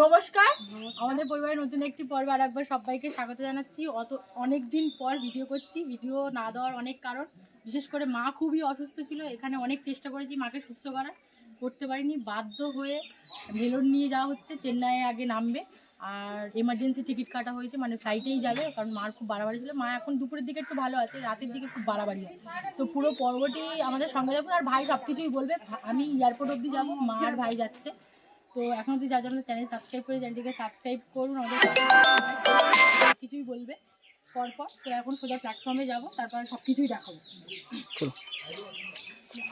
নমস্কার। আমাদের পরিবারের নতুন একটি পর্ব আর একবার সবাইকে স্বাগত জানাচ্ছি। অত অনেক দিন পর ভিডিও করছি ভিডিও না দেওয়ার অনেক কারণ। বিশেষ করে মা খুবই অসুস্থ ছিল এখানে অনেক চেষ্টা করেছি মাকে সুস্থ করার করতে পারিনি। বাধ্য হয়ে ভেলোর নিয়ে যাওয়া হচ্ছে চেন্নাইয়ে আগে নামবে। আর এমার্জেন্সি টিকিট কাটা হয়েছে মানে ফ্লাইটেই যাবে কারণ মার খুব বাড়াবাড়ি ছিল। মা এখন দুপুরের দিকে একটু ভালো আছে রাতের দিকে খুব বাড়াবাড়ি হয় তো পুরো পর্বটি আমাদের সঙ্গে যাব আর ভাই সব কিছুই বলবে। আমি এয়ারপোর্ট অবধি যাব মা আর ভাই যাচ্ছে। তো এখন অবধি যার জন্য চ্যানেল সাবস্ক্রাইব করে চ্যানেলটিকে সাবস্ক্রাইব করুন আমাদের সব কিছুই বলবে পরপর। তো এখন সোজা প্ল্যাটফর্মে যাব তারপর সব কিছুই দেখাবো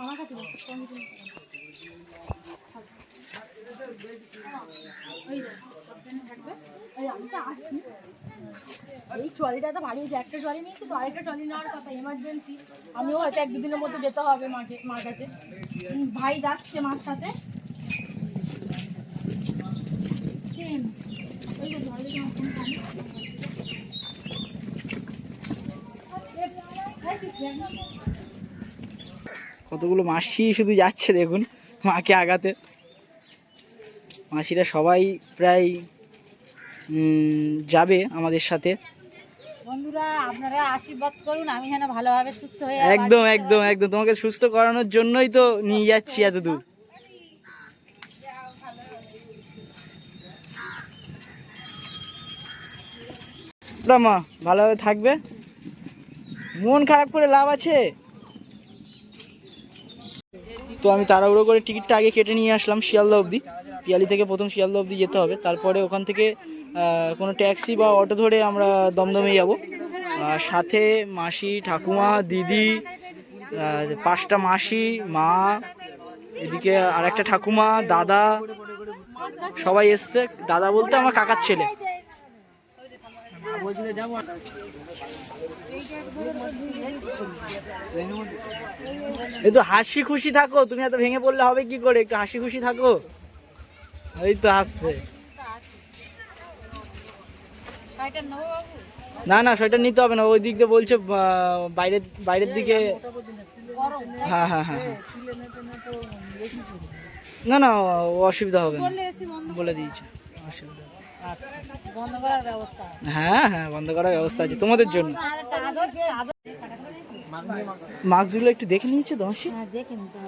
আমার কাছে বসো, সঙ্গে তুমি বসো। ওই দেখো, সাবধানে থাকবে। এই ট্রলিটা তো ভারী হয়েছে, একটা ট্রলি নিয়েছি তো আরেকটা ট্রলি নেওয়ার কথা এমার্জেন্সি আমিও হয়তো এক দুদিনের মধ্যে যেতে হবে মাকে, মার কাছে। ভাই যাচ্ছে মার সাথে। যে কতগুলো মাসি শুধু যাচ্ছে দেখুন, মাকে আগাতে। মাসিরা সবাই প্রায় যাবে আমাদের সাথে। বন্ধুরা আপনারা আশীর্বাদ করুন আমি যেন ভালোভাবে সুস্থ হয়ে একদম একদম একদম। তোমাকে সুস্থ করানোর জন্যই তো নিয়ে যাচ্ছি এত দূর মা ভালোভাবে থাকবে। মন খারাপ করে লাভ আছে? তো আমি তাড়াহুড়ো করে টিকিটটা আগে কেটে নিয়ে আসলাম শিয়ালদা অবধি। পিয়ালি থেকে প্রথম শিয়ালদা অবধি যেতে হবে। তারপরে ওখান থেকে কোনো ট্যাক্সি বা অটো ধরে আমরা দমদমে যাব। আর সাথে মাসি, ঠাকুমা, দিদি পাঁচটা মাসি, মা, এদিকে আর একটা ঠাকুমা, দাদা, সবাই এসছে। দাদা বলতে আমার কাকার ছেলে। এই তো হাসি খুশি থাকো, তুমি এত ভেঙে পড়লে হবে কি করে? একটু হাসি খুশি থাকো। এই তো আসছে। না না সেটা নিতে হবে না, ওই দিক দিয়ে বলছে বাইরের বাইরের দিকে। হ্যাঁ হ্যাঁ হ্যাঁ হ্যাঁ। না না, অসুবিধা হবে না। বলে দিয়েছে, অসুবিধা নেই। বন্ধ করার ব্যবস্থা হ্যাঁ হ্যাঁ বন্ধ করার ব্যবস্থা আছে তোমাদের জন্য। মাস্কগুলো একটু দেখে নিয়েছে দশি হ্যাঁ দেখে নিয়েছে।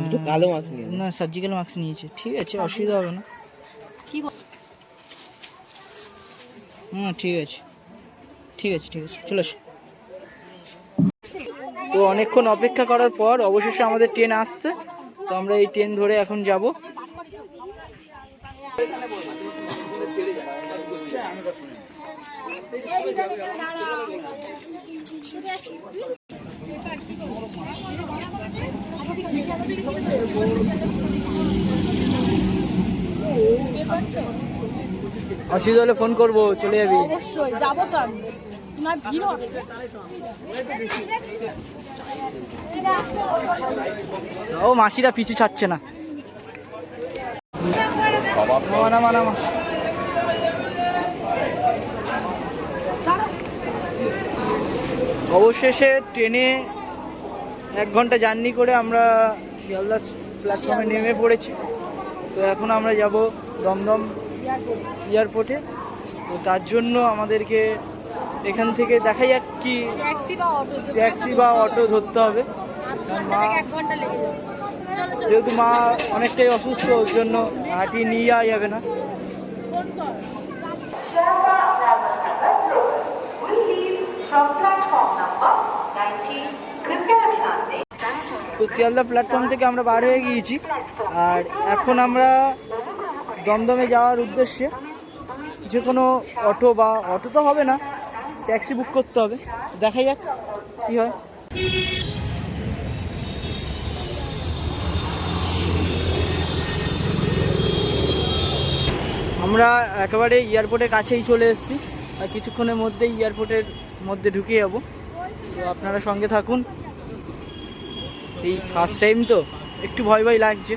দুটো কালো না সার্জিক্যাল মাস্ক নিয়েছে। ঠিক আছে অসুবিধা হবে না। কি হুম ঠিক আছে। ঠিক আছে ঠিক আছে। চলে এসো তো অনেকক্ষণ অপেক্ষা করার পর অবশেষে আমাদের ট্রেন আসছে। তো আমরা এই ট্রেন ধরে এখন যাব। অসুবিধা হলে ফোন করব চলে যাবি। অবশ্যই যাব তো আমি। তোমার ভিড় হবে ও মাসিরা পিছু ছাড়ছে না। নামা, নামা, নামা। অবশেষে ট্রেনে এক ঘণ্টা জার্নি করে আমরা শিয়ালদা প্ল্যাটফর্মে নেমে পড়েছি। তো এখন আমরা যাব দমদম এয়ারপোর্টে তো তার জন্য আমাদেরকে এখান থেকে দেখা যাক কি ট্যাক্সি বা অটো ধরতে হবে। ঘণ্টা যেহেতু মা অনেকটাই অসুস্থ ওর জন্য হাঁটি নিয়ে যাওয়া যাবে না। তো শিয়ালদা প্ল্যাটফর্ম থেকে আমরা বার হয়ে গিয়েছি। আর এখন আমরা দমদমে যাওয়ার উদ্দেশ্যে যে কোনো অটো বা অটো তো হবে না, ট্যাক্সি বুক করতে হবে। দেখা যাক কী হয়। আমরা একেবারে এয়ারপোর্টের কাছেই চলে এসেছি আর কিছুক্ষণের মধ্যেই এয়ারপোর্টের মধ্যে ঢুকে যাব তো আপনারা সঙ্গে থাকুন এই ফার্স্ট টাইম তো একটু ভয় ভয় লাগছে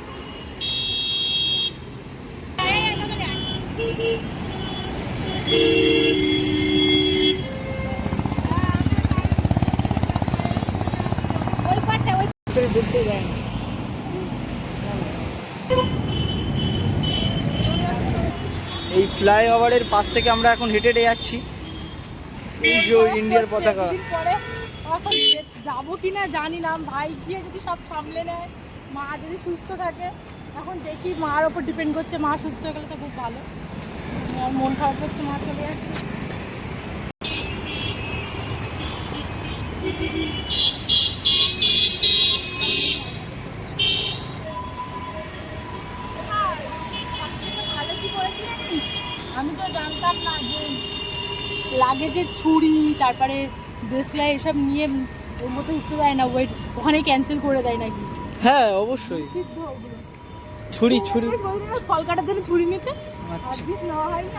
ওই পাটটা ওই ফ্লাইওভারের পাশ থেকে আমরা এখন হেঁটে হেঁটে যাচ্ছি। এই যে ইন্ডিয়ার পতাকা। যাব কি না জানি না। ভাই গিয়ে যদি সব সামলে নেয়, মা যদি সুস্থ থাকে, এখন দেখি মার ওপর ডিপেন্ড করছে। মা সুস্থ হয়ে গেলে তো খুব ভালো। মন খারাপ করছে, মা চলে যাচ্ছে ভালো কি করেছি জানিস? আমি তো জানতাম না যে লাগেজের ছুরি তারপরে দেশলাই এসব নিয়ে ওর মধ্যে উঠতে দেয় না ওয়েট ওখানে ক্যান্সেল করে দেয় নাকি? হ্যাঁ অবশ্যই। ছুরি ছুরি। কাটার জন্য ছুরি নিতে? আচ্ছা।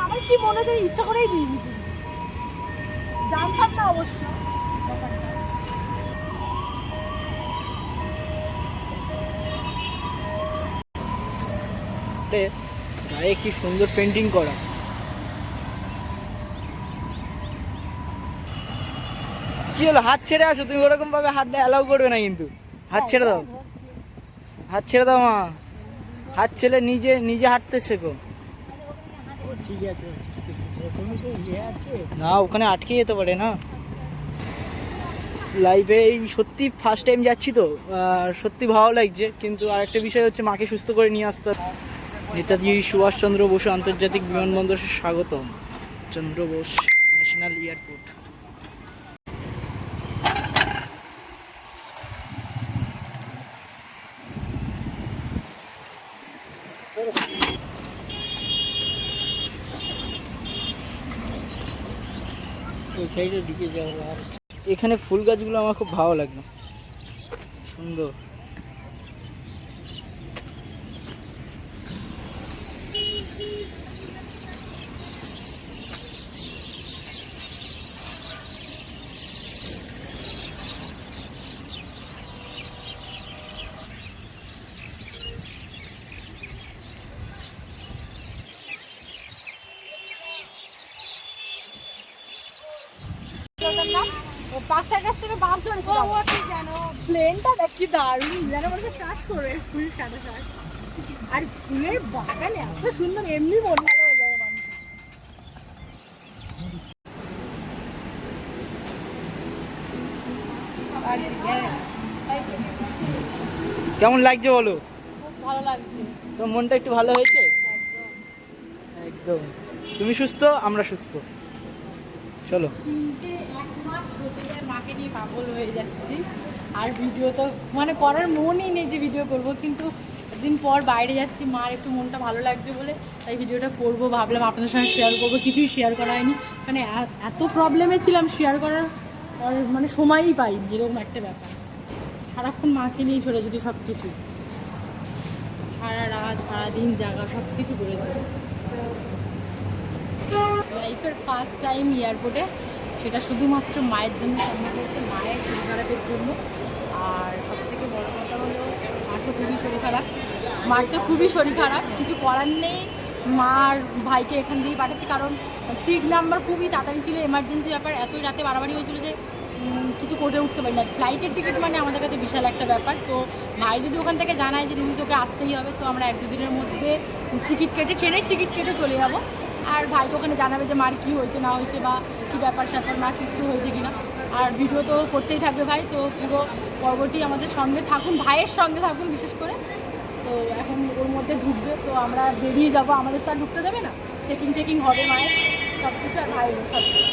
আমার কি মনে হয় ইচ্ছা করেই নিয়ে নিতে। জানতাম না অবশ্য। গায়ে কি সুন্দর পেন্টিং করা। কি হলো? হাত ছেড়ে আসো, তুমি ওরকম ভাবে হাত অ্যালাউ করবে না কিন্তু। হাত ছেড়ে দাও। হাত ছেড়ে দাও, মা। হাত ছেড়ে নিজে নিজে হাঁটতে শেখো। না, ওখানে আটকে যেতে পারে না। লাইভে এই সত্যি ফার্স্ট টাইম যাচ্ছি তো। সত্যি ভালো লাগছে। কিন্তু আরেকটা বিষয় হচ্ছে, মাকে সুস্থ করে নিয়ে আসতে। নেতাজি সুভাষচন্দ্র বসু আন্তর্জাতিক বিমানবন্দরে স্বাগতম। Chandra Bose national airport. এখানে ফুল গাছগুলো আমার খুব ভালো লাগল। সুন্দর ওটার নাম? ও পাশের কাছ থেকে বাস ধরেছে ও ঠিক জানো প্লেনটা দেখ কি দারুণ যেন হচ্ছে ক্রাশ ফুল সাদা আর ফুলের বাগান এত সুন্দর এমনি মন ভালো হয়ে যাবে মানুষ। কেমন লাগছে বলো? ভালো লাগছে। তোমার মনটা একটু ভালো হয়েছে? একদম। একদম। তুমি সুস্থ আমরা সুস্থ। চলো। তিনটে এক মাস হতে যায় মাকে নিয়ে পাগল হয়ে যাচ্ছি। আর ভিডিও তো মানে করার মনই নেই যে ভিডিও করব, কিন্তু দিন পর বাইরে যাচ্ছি মার একটু মনটা ভালো লাগছে বলে তাই ভিডিওটা করব। ভাবলাম আপনাদের সঙ্গে শেয়ার করব, কিছুই শেয়ার করা হয়নি। মানে এত প্রবলেমে ছিলাম শেয়ার করার মানে সময়ই পাইনি, এরকম একটা ব্যাপার। সারাক্ষণ মাকে নিয়েই ছোটাছুটি সব কিছু সারা রাত, সারাদিন জাগা সব কিছু করেছি লাইফের ফার্স্ট টাইম এয়ারপোর্টে সেটা শুধুমাত্র মায়ের জন্য সম্ভব হয়েছে, মায়ের শরীর খারাপের জন্য। আর সব থেকে বড় কথা হলো, মার তো খুবই শরীর খারাপ। মার তো খুবই শরীর খারাপ। কিছু করার নেই। মার ভাইকে এখান দিয়েই পাঠাচ্ছি, কারণ সিট নাম্বার খুবই তাড়াতাড়ি ছিল। এমার্জেন্সি ব্যাপার, এতই রাতে বাড়াবাড়ি হয়েছিল যে কিছু করে উঠতে পারি না। ফ্লাইটের টিকিট মানে আমাদের কাছে বিশাল একটা ব্যাপার। তো ভাই যদি ওখান থেকে জানায় যে, দিদি, তোকে আসতেই হবে, তো আমরা এক দুদিনের মধ্যে টিকিট কেটে, ট্রেনের টিকিট কেটে চলে যাব। আর ভাই তো ওখানে জানাবে যে, মার কী হয়েছে, না হয়েছে, বা কী ব্যাপার স্যাপার মা সুস্থ হয়েছে কিনা। আর ভিডিও তো করতেই থাকবে ভাই তো পুরো পর্বটি আমাদের সঙ্গে থাকুন ভাইয়ের সঙ্গে থাকুন বিশেষ করে। তো এখন ওর মধ্যে ঢুকবে তো আমরা বেরিয়ে যাব। আমাদের তো আর ঢুকতে দেবে না। চেকিং টেকিং হবে মায়ের। সব কিছু আর ভাই সব কিছু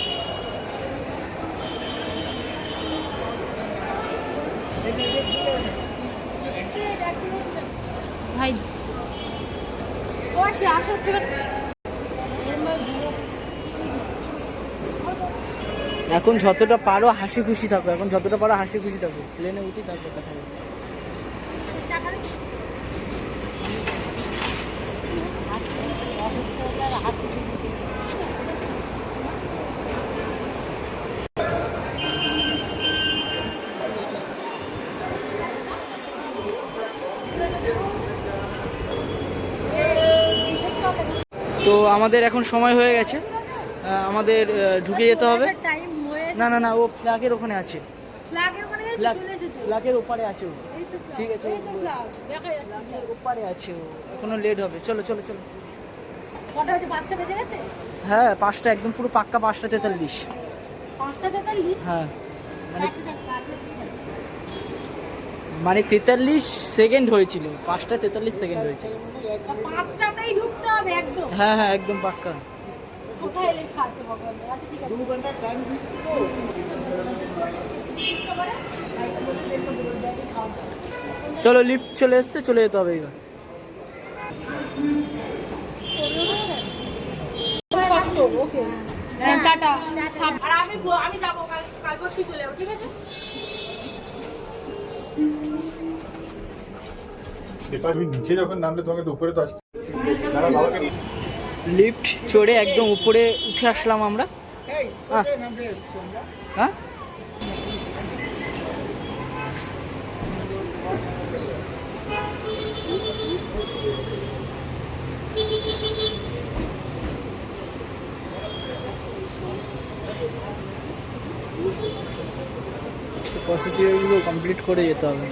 ভাই ও সে আসার থেকে এখন যতটা পারো হাসি খুশি থাকো এখন যতটা পারো হাসি খুশি থাকো। প্লেনে উঠি তারপর কথা। তো আমাদের এখন সময় হয়ে গেছে। আমাদের ঢুকে যেতে হবে। না না না ও ফ্ল্যাগের ওখানে আছে। ফ্ল্যাগের ওখানে চলে এসেছে। ফ্ল্যাগের ওপারে আছে ও। ঠিক আছে, ওপারে আছে ও। এখনও লেট হবে। চলো চলো চলো। হচ্ছে পাঁচটা বেজে গেছে? হ্যাঁ পাঁচটা একদম পুরো পাক্কা পাঁচটা তেতাল্লিশ। পাঁচটা তেতাল্লিশ? হ্যাঁ মানে মানে তেতাল্লিশ সেকেন্ড হয়েছিল। পাঁচটা তেতাল্লিশ সেকেন্ড হয়েছিল। পাঁচটাতেই ঢুকতে হবে একদম। হ্যাঁ হ্যাঁ একদম পাক্কা। কোথায় লেখা আছে ভগবান? আচ্ছা ঠিক আছে। দু ঘণ্টা টাইম চলো লিফট চলে এসছে চলে যেতে হবে এবার। ওকে টাটা। আর আমি আমি যাব কাল কাল পরশু চলে যাব ঠিক আছে? তুমি নিচে যখন নামলে তোমাকে তো উপরে তো আসতে নিয়ে লিফট চড়ে একদম উপরে উঠে আসলাম আমরা। হ্যাঁ? প্রসেসিংগুলো কমপ্লিট করে যেতে হবে।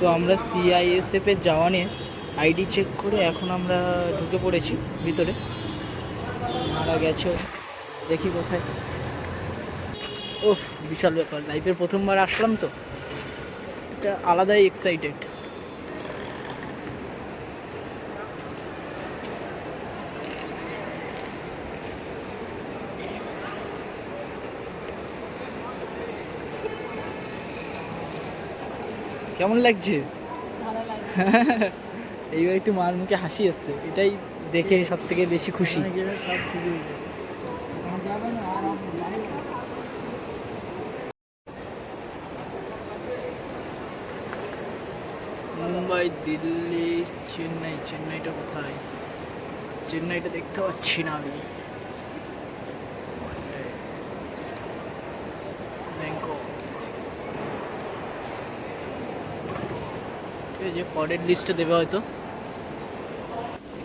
তো আমরা সিআইএসএফের জওয়ানের আইডি চেক করে এখন আমরা ঢুকে পড়েছি ভিতরে। মারা গেছে দেখি কোথায়। ওফ বিশাল ব্যাপার। লাইফের প্রথমবার আসলাম তো। এটা আলাদাই এক্সাইটেড কেমন লাগছে? এইবার একটু মার মুখে হাসি এসছে এটাই দেখে সব থেকে বেশি খুশি মুম্বাই দিল্লি চেন্নাই। চেন্নাইটা কোথায়? চেন্নাইটা দেখতে পাচ্ছি না আমি। আছে পরের লিস্টে দেবে হয়তো।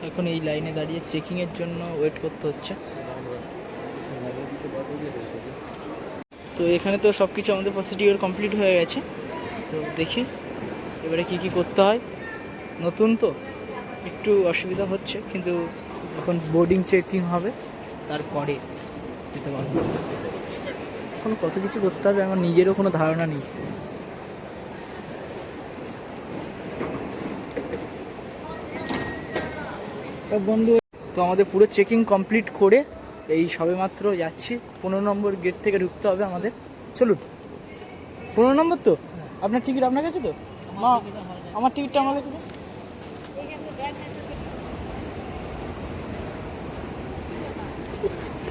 এখন এই লাইনে দাঁড়িয়ে চেকিংয়ের জন্য ওয়েট করতে হচ্ছে। তো এখানে তো সব কিছু আমাদের প্রসিডিওর কমপ্লিট হয়ে গেছে। তো দেখি এবারে কি কি করতে হয়। নতুন তো, একটু অসুবিধা হচ্ছে, কিন্তু এখন বোর্ডিং চেকিং হবে। তারপরে যেতে পারব। এখন কত কিছু করতে হবে, আমার নিজেরও কোনো ধারণা নেই। তা বন্ধু তো আমাদের পুরো চেকিং কমপ্লিট করে এই সবেমাত্র যাচ্ছি। পনেরো নম্বর গেট থেকে ঢুকতে হবে আমাদের। চলুন। পনেরো নম্বর তো? আপনার টিকিট আপনার কাছে তো? মা আমার টিকিটটা আমার কাছে তো?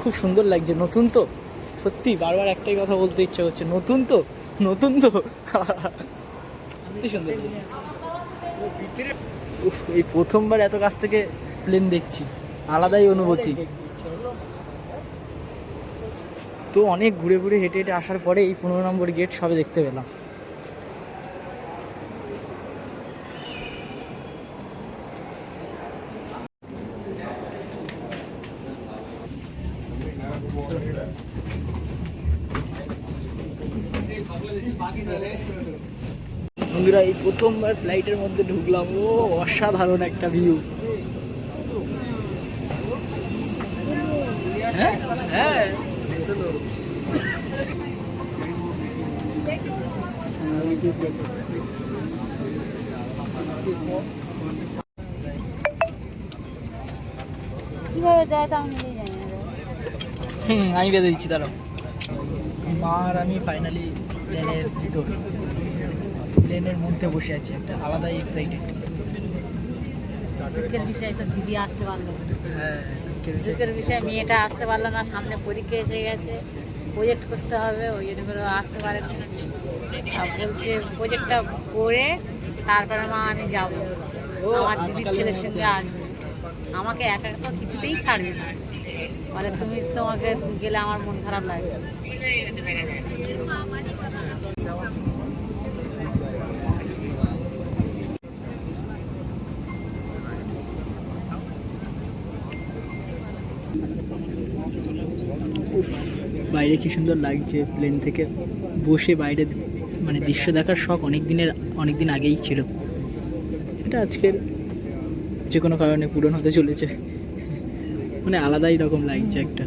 খুব সুন্দর লাগছে। নতুন তো? সত্যি বারবার একটাই কথা বলতে ইচ্ছে হচ্ছে নতুন তো? নতুন তো? সত্যি সুন্দর উফ এই প্রথমবার এত কাছ থেকে প্লেন দেখছি, আলাদাই অনুভূতি। তো অনেক ঘুরে ঘুরে হেঁটে হেঁটে আসার পরে এই পনেরো নম্বর গেট সবে দেখতে পেলাম। বন্ধুরা, এই প্রথমবার ফ্লাইটের মধ্যে ঢুকলাম। ও, অসাধারণ একটা ভিউ হ্যাঁ হ্যাঁ কীভাবে দেয় তা আমি জানি হুম আমি বেঁধে দিচ্ছি দাঁড়াও। মা আর আমি ফাইনালি প্লেনের ভিতর প্লেনের মধ্যে বসে আছি একটা আলাদাই এক্সাইটেড দুঃখের বিষয় তো দিদি আসতে পারল না। হ্যাঁ দুঃখের বিষয়। মেয়েটা আসতে পারল না সামনে পরীক্ষা এসে গেছে প্রজেক্ট করতে হবে ওই জন্য করে আসতে পারেনি। বলছে প্রজেক্টটা করে তারপর মা আমি যাব। আমার দিদির ছেলের সঙ্গে আসব। আমাকে একা তো কিছুতেই ছাড়বে না। মানে তুমি তোমাকে গেলে আমার মন খারাপ লাগবে। বাইরে কি সুন্দর লাগছে প্লেন থেকে। বসে বাইরে মানে দৃশ্য দেখার শখ অনেক দিনের অনেক দিন আগেই ছিল। এটা আজকের যে কোনো কারণে পূরণ হতে চলেছে। মানে আলাদাই রকম লাগছে একটা।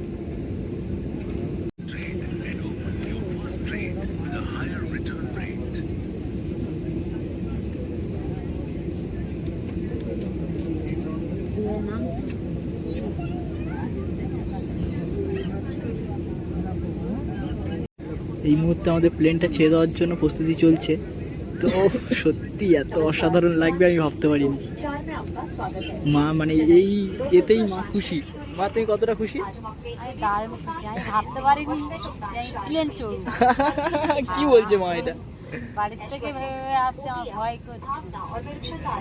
এই মুহূর্তে আমাদের প্লেনটা ছেড়ে দেওয়ার জন্য প্রস্তুতি চলছে। তো সত্যি এত অসাধারণ লাগবে আমি ভাবতে পারিনি। মা মানে এই এতেই মা খুশি। মা, তুমি কতটা খুশি? কি বলছে মা এটা?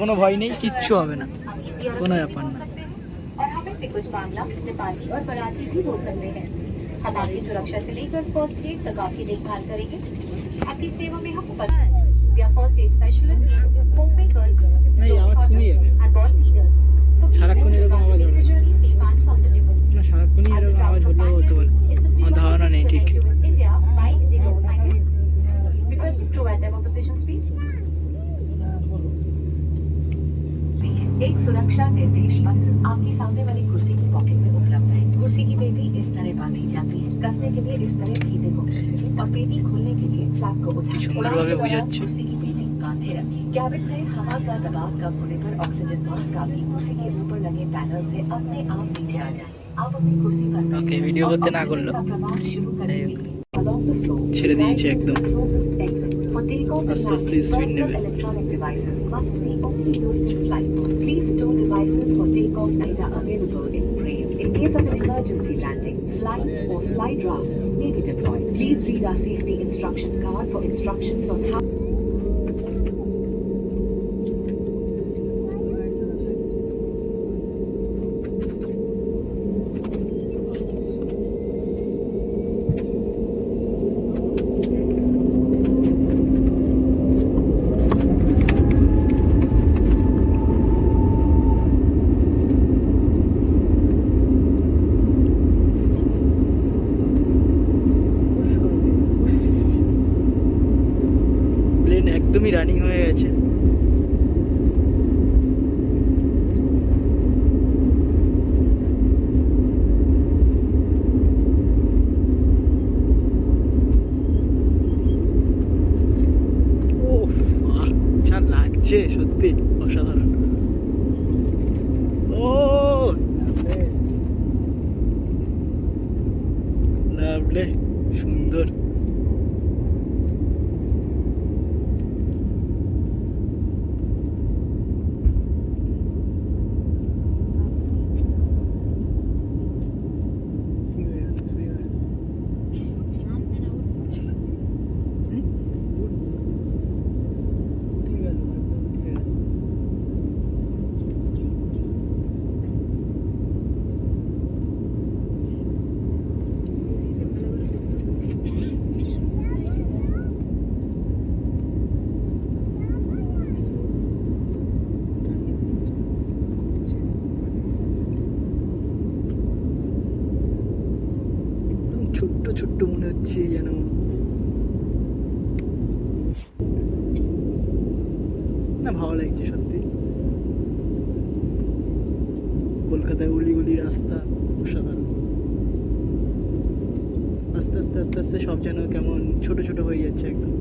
কোনো ভয় নেই, কিচ্ছু হবে না। কোনো ব্যাপার না। हमें से कुछ बांग्ला नेपाली और मराठी भी बोल सकते हैं हम आपकी सुरक्षा से लेकर फर्स्ट एड तक आपकी देखभाल करेंगे आपकी सेवा में हम उपस्थित हैं। We are first aid specialists, homemakers, नहीं, आवाज कमी है। and ball leaders. So please সারাক্ষণ help us এরকম আওয়াজ make হবে। the journey safe and comfortable. না সারাক্ষণই As a এরকম proud আওয়াজ হলেও হতে পারে it's a আমার ধারণা নেই ঠিক connect you with India by Indigo. Thank you. Requesting provide demo positions, please. एक सुरक्षा निर्देश पत्र आपकी सामने वाली कुर्सी की पॉकेट में उपलब्ध है कुर्सी की पेटी इस तरह बांधी जाती है कसने के लिए इस तरह फीते को खींचें और पेटी खोलने के लिए फ्लैप को কি उठाएं সুন্দরভাবে उड़ान के दौरान বোঝাচ্ছে। कुर्सी की पेटी बांधे रखें कैबिन में हवा का दबाव कम होने पर ऑक्सीजन मास्क आपकी कुर्सी के ऊपर लगे पैनल से अपने आप नीचे आ जाए आप अपनी कुर्सी पर बैठें Okay, video और করতে না ऑक्सीजन করলো। का प्रवाह शुरू करने এই के लिए along the floor ছেড়ে দিয়েছে right একদম। to the closest exit. For takeoff and আস্তে আস্তে landing, speed personal নেবে। electronic devices must be only used in flight mode. Please store devices for takeoff and are available in braille. In case of an emergency landing, slides or slide rafts may be deployed. Please read our safety instruction card for instructions on how আস্তে আস্তে আস্তে আস্তে সব যেন কেমন ছোট ছোট হয়ে যাচ্ছে একদম।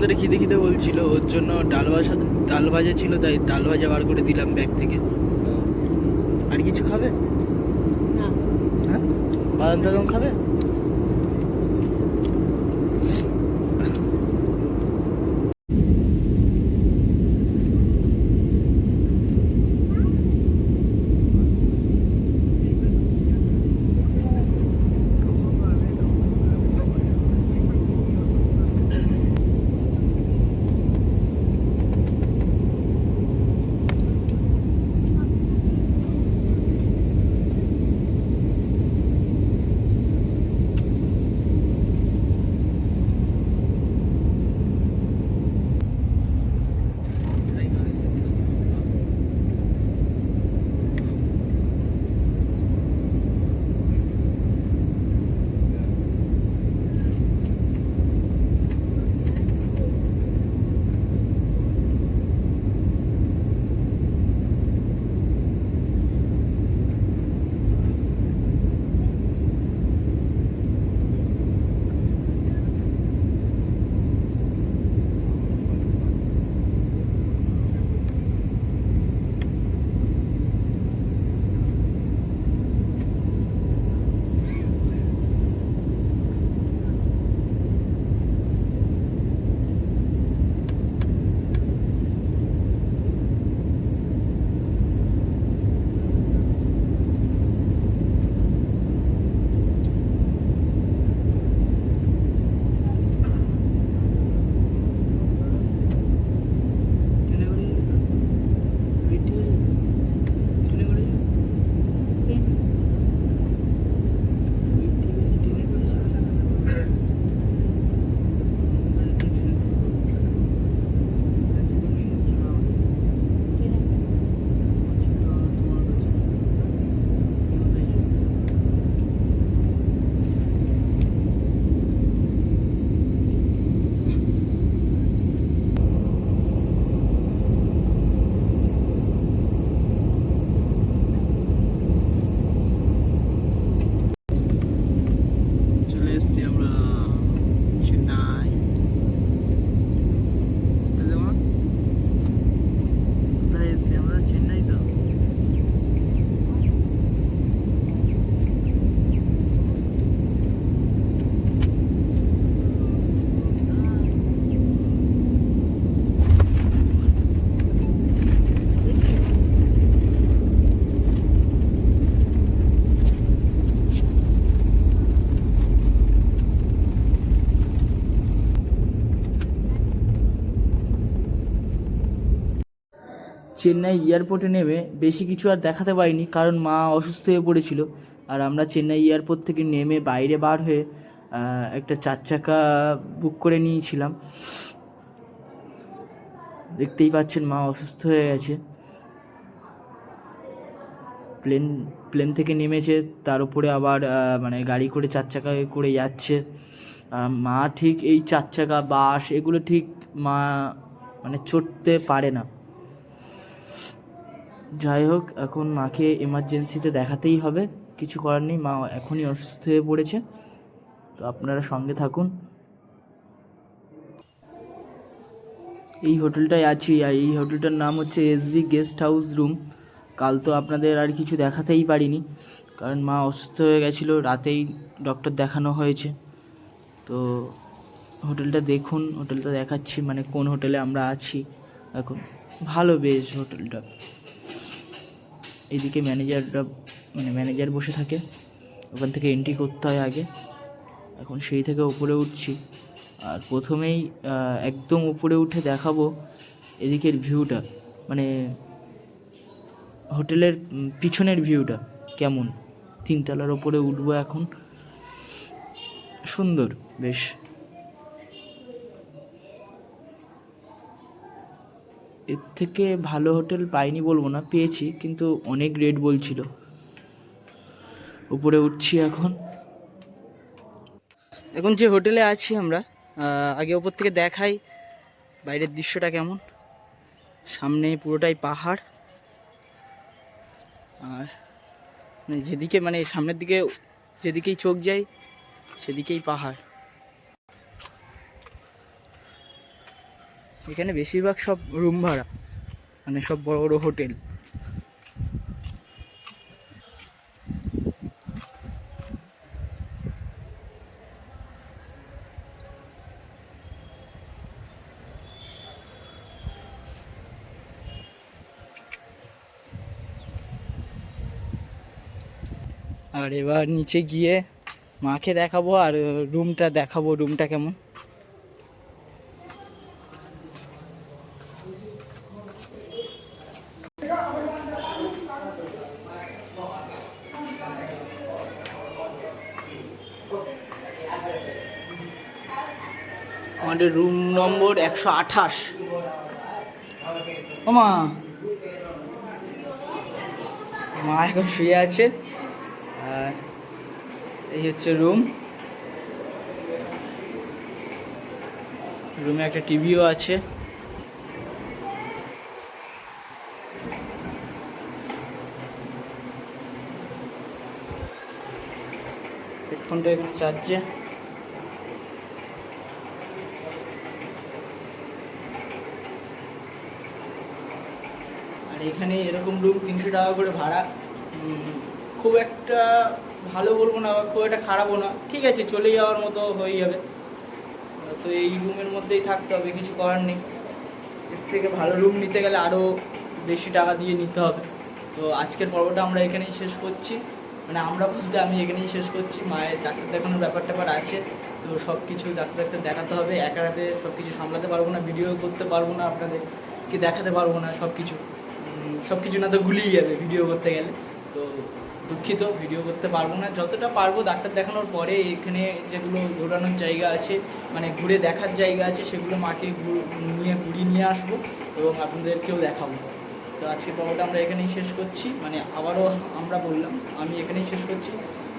ধরে খিদে খিদে বলছিল ওর জন্য ডাল ভাজা ডাল ভাজা ছিল তাই ডাল ভাজা বার করে দিলাম ব্যাগ থেকে। আর কিছু খাবে? হ্যাঁ? বাদাম টাদাম খাবে? চেন্নাই এয়ারপোর্টে নেমে বেশি কিছু আর দেখাতে পারিনি, কারণ মা অসুস্থ হয়ে পড়েছিল। আর আমরা চেন্নাই এয়ারপোর্ট থেকে নেমে বাইরে বার হয়ে একটা চার চাকা বুক করে নিয়েছিলাম। দেখতেই পাচ্ছেন মা অসুস্থ হয়ে গেছে। প্লেন প্লেন থেকে নেমেছে, তার উপরে আবার মানে গাড়ি করে চার চাকা করে যাচ্ছে। মা ঠিক এই চার চাকা, বাস এগুলো ঠিক মা মানে চড়তে পারে না। যাই হোক, এখন মাকে এমার্জেন্সিতে দেখাতেই হবে। কিছু করার নেই, মা এখনই অসুস্থ হয়ে পড়েছে। তো আপনারা সঙ্গে থাকুন। এই হোটেলটায় আছি, আর এই হোটেলটার নাম হচ্ছে এসবি গেস্ট হাউস রুম কাল তো আপনাদের আর কিছু দেখাতেই পারিনি, কারণ মা অসুস্থ হয়ে গেছিল, রাতেই ডক্টর দেখানো হয়েছে। তো হোটেলটা দেখুন, হোটেলটা দেখাচ্ছি মানে কোন হোটেলে আমরা আছি। এখন, ভালো বেশ হোটেলটা। এদিকে ম্যানেজাররা মানে ম্যানেজার বসে থাকে। ওখান থেকে এন্ট্রি করতে হয় আগে। এখন সেই থেকে উপরে উঠছি। আর প্রথমেই একদম উপরে উঠে দেখাবো এদিকের ভিউটা মানে হোটেলের পিছনের ভিউটা কেমন? তিনতলার ওপরে উঠবো এখন। সুন্দর, বেশ। এর থেকে ভালো হোটেল পাইনি বলব না, পেয়েছি, কিন্তু অনেক রেট বলছিল। উপরে উঠছি এখন। এখন যে হোটেলে আছি আমরা আগে ওপর থেকে দেখাই, বাইরের দৃশ্যটা কেমন। সামনে পুরোটাই পাহাড়। আর মানে যেদিকে মানে সামনের দিকে, যেদিকেই চোখ যায়, সেদিকেই পাহাড়। এখানে বেশিরভাগ সব রুম ভাড়া মানে সব বড় বড় হোটেল আর এবার নিচে গিয়ে মাকে দেখাবো আর রুমটা দেখাবো রুমটা কেমন? আমাদের রুম নম্বর একশো আঠাশ। মা মা এখন শুয়ে আছে। আর এই হচ্ছে রুম রুমে একটা টিভিও আছে। হেডফোনটা একটু চার্জে আর এখানে এরকম টাকা করে ভাড়া। খুব একটা ভালো বলব না, বা খুব একটা খারাপও না। ঠিক আছে, চলে যাওয়ার মতো হয়ে যাবে। তো এই রুমের মধ্যেই থাকতে হবে, কিছু করার নেই। এর থেকে ভালো রুম নিতে গেলে আরও বেশি টাকা দিয়ে নিতে হবে। তো আজকের পর্বটা আমরা এখানেই শেষ করছি। মানে আমরা বুঝতে আমি এখানেই শেষ করছি। মায়ের ডাক্তার দেখানোর ব্যাপার ট্যাপার আছে। তো সব কিছু ডাক্তার ডাক্তার দেখাতে হবে। একা রাতে সব কিছু সামলাতে পারব না ভিডিও করতে পারব না, আপনাদেরকে দেখাতে পারব না সব কিছু সব কিছু না তো গুলিয়ে যাবে ভিডিও করতে গেলে। তো দুঃখিত ভিডিও করতে পারব না। যতটা পারব ডাক্তার দেখানোর পরে এখানে যেগুলো ঘোরানোর জায়গা আছে মানে ঘুরে দেখার জায়গা আছে, সেগুলো মাকে নিয়ে, ঘুরিয়ে নিয়ে আসব এবং আপনাদেরকেও দেখাবো। তো আজকে পর্বটা আমরা এখানেই শেষ করছি। মানে আবারও আমরা বললাম, আমি এখানেই শেষ করছি।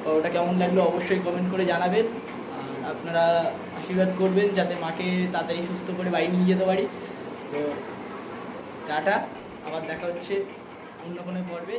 পর্বটা কেমন লাগল অবশ্যই কমেন্ট করে জানাবেন। আর আপনারা আশীর্বাদ করবেন যাতে মাকে তাড়াতাড়ি সুস্থ করে বাড়ি নিয়ে যেতে পারি। তো টাটা। আবার দেখা হচ্ছে অন্য কোনো পর্বে।